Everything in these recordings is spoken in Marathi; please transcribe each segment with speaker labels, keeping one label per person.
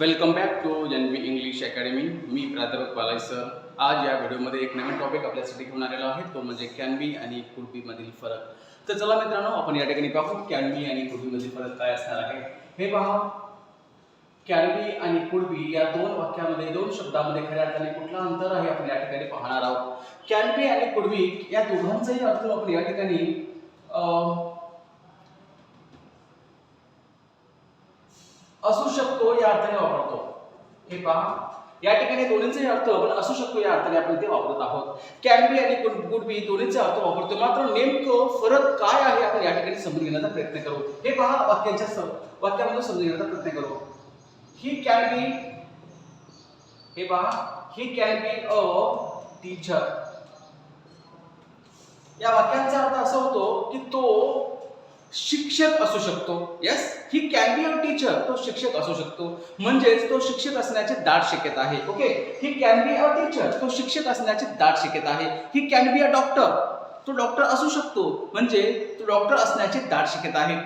Speaker 1: Welcome back to B English academy मी प्राध्यापक बालाय सर. आज या व्हिडिओमध्ये एक नवीन टॉपिक आपल्यासाठी घेऊन आलेला आहे. तो म्हणजे कॅन बी आणि कुड बी मधील फरक. तर चला मित्रांनो आपण या ठिकाणी पाहू कॅन बी आणि कुड बी मधील फरक काय असणार आहे. हे पहा. कॅन बी आणि कुड बी या दोन वाक्यामध्ये दोन शब्दामध्ये खऱ्या अर्थाने कुठला अंतर आहे आपण या ठिकाणी पाहणार आहोत. कॅन बी आणि कुड बी या दोघांचाही अर्थ आपण या ठिकाणी असू शकतो या अर्थाने वापरतो. हे पहा. या ठिकाणी दोन्हीचे अर्थ आपण असू शकतो या अर्थाने आपण ते वापरत आहोत. कॅन बी आणि गुड बी दोन्हीचे अर्थ वापरतो. मात्र नेमकं फरक काय आहे आपण या ठिकाणी समजून घेण्याचा प्रयत्न करू. हे पहा वाक्यांच्या वाक्यामधून समजून घेण्याचा प्रयत्न करू. ही कॅन बी हे पहा. ही कॅन बी अ टीचर या वाक्यांचा अर्थ असा होतो की तो शिक्षक असू शकतो. Yes he can be a teacher तो शिक्षक असू शकतो. म्हणजेच तो शिक्षक असण्याची दाट शक्यता आहे. Okay he can be a teacher तो शिक्षक असण्याची दाट शक्यता आहे. He can be a doctor तो डॉक्टर असू शकतो. म्हणजे तो डॉक्टर असण्याची दाट शक्यता आहे.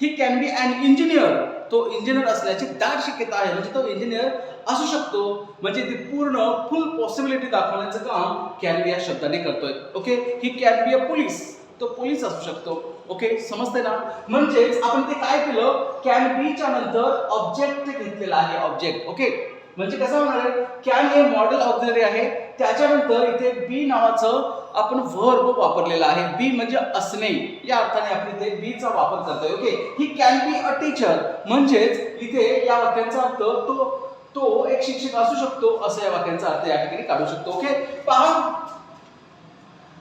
Speaker 1: He can be an engineer तो इंजिनियर असण्याची दाट शक्यता आहे. म्हणजे तो इंजिनियर असू शकतो. म्हणजे ती पूर्ण फुल पॉसिबिलिटी दाखवण्याचं काम कॅन बी या शब्दाने करतोय. Okay he can be a police तो पोलीस असू शकतो. ओके? समजते ना? म्हणजेच आपण ते काय केलं? कॅन बी च्या नंतर ऑब्जेक्ट घेतलेला आहे ऑब्जेक्ट ओके? म्हणजे कसं होणार आहे? कॅन हे मॉडेल ऑक्झिलरी आहे. त्याच्यानंतर इथे बी नावाचं आपण व्हर्ब वापरलेलं आहे. बी म्हणजे असणे. या अर्थाने आपण इथे बीचा वापर करतोय okay? He can be a teacher म्हणजेच इथे या वाक्यांचा अर्थ तो तो एक शिक्षक असू शकतो. असं या वाक्यांचा अर्थ या ठिकाणी काढू शकतो ओके? पहा.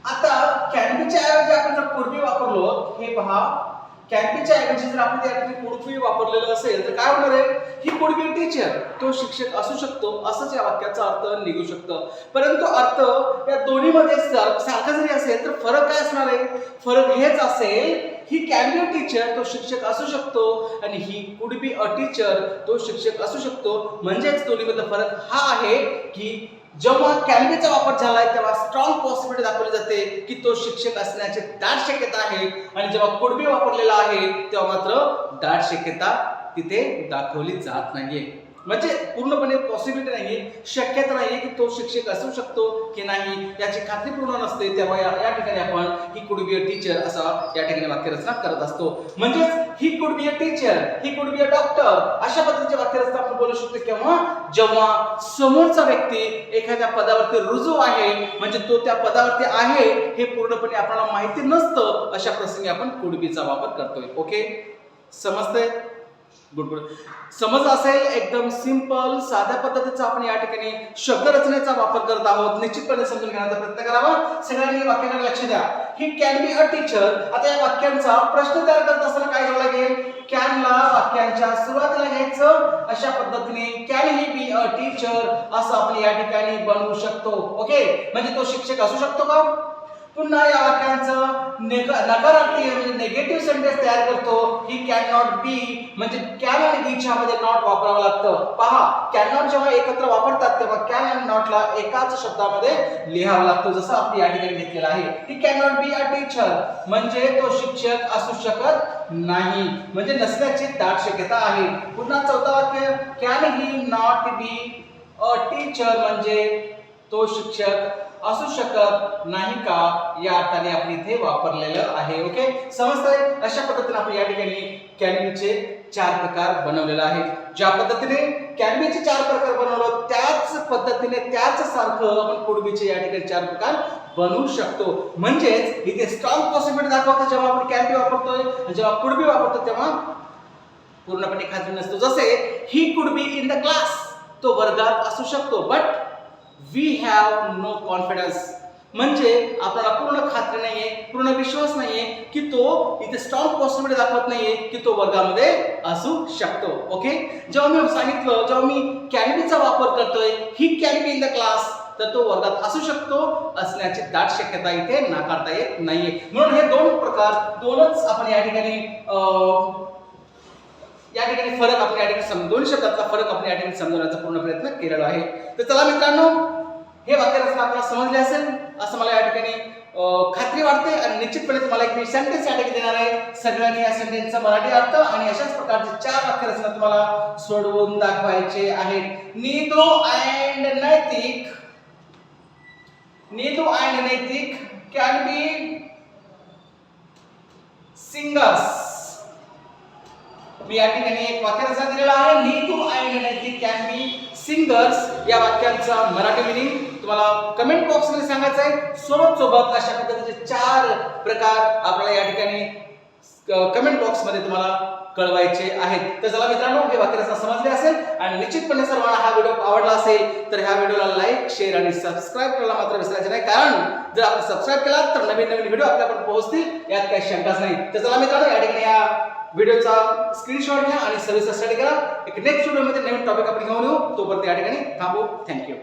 Speaker 1: आता कॅनबीच्या ऐवजी आपण जर पूर्वी वापरलो हे पहा. कॅनबीच्या ऐवजी जर आपण त्या ठिकाणी वापरलेलं असेल तर काय होणार आहे? ही कुडबी टीचर तो शिक्षक असू शकतो. असंच या वाक्याचा अर्थ निघू शकतं. परंतु अर्थ या दोन्हीमध्ये सारखा जरी असेल तर फरक काय असणार आहे? फरक हेच असेल ही कॅन बी टीचर तो शिक्षक असू शकतो. आणि he could be a teacher तो शिक्षक असू शकतो. म्हणजेच दोन्हीमधला फरक हा आहे की जेव्हा कॅनबीचा वापर झालाय तेव्हा स्ट्रॉंग पॉसिबिलिटी दाखवली जाते की तो शिक्षक असण्याची दाट शक्यता आहे. आणि जेव्हा कुडबी वापरलेला आहे तेव्हा मात्र दाट शक्यता तिथे दाखवली जात नाहीये. म्हणजे पूर्णपणे पॉसिबिलिटी नाही शक्यता नाही की तो शिक्षक असू शकतो की नाही याची खात्री पूर्ण नसते. तेव्हा या या ठिकाणी आपण he could be a teacher असा या ठिकाणी वाक्यरचना करत असतो. म्हणजेच he could be a teacher he could be a doctor अशा पद्धतीची वाक्यरचना आपण बोलू शकतो. केव्हा जेव्हा समोरचा व्यक्ती एखाद्या पदावरती रुजू आहे म्हणजे तो त्या पदावरती आहे हे पूर्णपणे आपल्याला माहिती नसतं अशा प्रसंगी आपण कुडबीचा वापर करतोय. ओके समजतंय? गुड गुड समज असेल एकदम सिंपल साध्या पद्धतीचा आपण या ठिकाणी शब्द रचनेचा वापर करत आहोत. निश्चितपणे समजून घेण्याचा प्रयत्न करावा. सगळ्यांनी वाक्याकडे लक्ष द्या. ही कॅन बी अ टीचर आता या वाक्यांचा प्रश्न तयार करत असताना काय करावं लागेल? कॅनला वाक्यांच्या सुरुवातीला घ्यायचं. अशा पद्धतीने can he B a teacher असं आपण या ठिकाणी बनवू शकतो. ओके म्हणजे तो शिक्षक असू शकतो का? पुन्हा या वाक्यांचं नेग- नकारार्थी म्हणजे निगेटिव्ह सेंटेन्स तयार करतो. ही कॅन नॉट बी म्हणजे कॅन आणि बीच्या मध्ये नॉट वापरावं लागतं. पहा कॅन नॉट जेव्हा एकत्र वापरतात तेव्हा कॅन आणि नॉटला एकाच शब्दामध्ये लिहावं लागतं जसं आपण या ठिकाणी घेतलेलं आहे. He can not be a teacher म्हणजे तो शिक्षक असू शकत नाही. म्हणजे नसण्याची दाट शक्यता आहे. पुन्हा चौथा वाक्य can he not be a teacher म्हणजे तो शिक्षक असू शकत नाही का? या अर्थाने आपण इथे वापरलेलं आहे ओके समजतंय? अशा पद्धतीने आपण या ठिकाणी कॅनबीचे चार प्रकार बनवलेला आहे ज्या पद्धतीने कॅनबीचे चार प्रकार बनवलं त्याच पद्धतीने त्याच सारखं आपण कुडबीचे या ठिकाणी चार प्रकार बनवू शकतो. म्हणजेच इथे स्ट्रॉंग पॉसिबिलिटी दाखवतो जेव्हा आपण कॅनबी वापरतोय जेव्हा कुडबी वापरतो तेव्हा पूर्णपणे खात्री नसतो. जसे he could be in the class तो वर्गात असू शकतो but we have no confidence म्हणजे आपल्याला पूर्ण खात्री नाहीये पूर्ण विश्वास नाहीये की तो इथे स्ट्रॉंग पॉसिबिलिटी दाखवत नाहीये की तो वर्गामध्ये असू शकतो. ओके जेव्हा मी सांगितलं जेव्हा मी कॅनबीचा वापर करतोय he can be in the class तर तो वर्गात असू शकतो असण्याची दाट शक्यता इथे नाकारता येत नाहीये. म्हणून हे दोन प्रकार दोनच आपण या ठिकाणी या ठिकाणी फरक आपण या ठिकाणी समजून दोन शब्दातला फरक आपण या ठिकाणी समजवण्याचा पूर्ण प्रयत्न केलेला आहे. तर चला मित्रांनो हे वाक्यरचना आपल्याला समजले असेल असं मला या ठिकाणी खात्री वाटते आणि निश्चितपणे तुम्हाला एक मी सेंटेन्स या ठिकाणी देणार आहे. सगळ्यांनी या सेंटेन्सचा मराठी अर्थ आणि अशाच प्रकारचे चार वाक्यरचना तुम्हाला सोडवून दाखवायचे आहेत. Neetu and Naitik. Neetu and Naitik can be singers मी या ठिकाणी एक वाक्यरचना दिलेला आहे. Neetu and Naitik can be singers या वाक्यांचा मराठी मिनिंग तुम्हाला कमेंट बॉक्समध्ये सांगायचं आहे. सोबत सोबत अशा पद्धतीचे चार प्रकार आपल्याला या ठिकाणी कमेंट बॉक्समध्ये तुम्हाला कळवायचे आहेत. तर चला मित्रांनो हे वाक्यरचना समजले असेल आणि निश्चितपणे सर्वांना हा व्हिडिओ आवडला असेल तर ह्या व्हिडिओला लाईक शेअर आणि सबस्क्राईब करायला मात्र विसरायचे नाही. कारण जर आपण सबस्क्राईब केला तर नवीन नवीन व्हिडिओ आपल्याकडे पोहोचतील. यात काही शंकाच नाही. तर चला मित्रांनो या ठिकाणी या व्हिडिओचा स्क्रीनशॉट घ्या आणि सर्व्हिस स्टडी करा. एक नेक्स्ट व्हिडिओमध्ये नवीन टॉपिक आपण घेऊन येऊ. तोपर्यंत या ठिकाणी थांबू. थँक्यू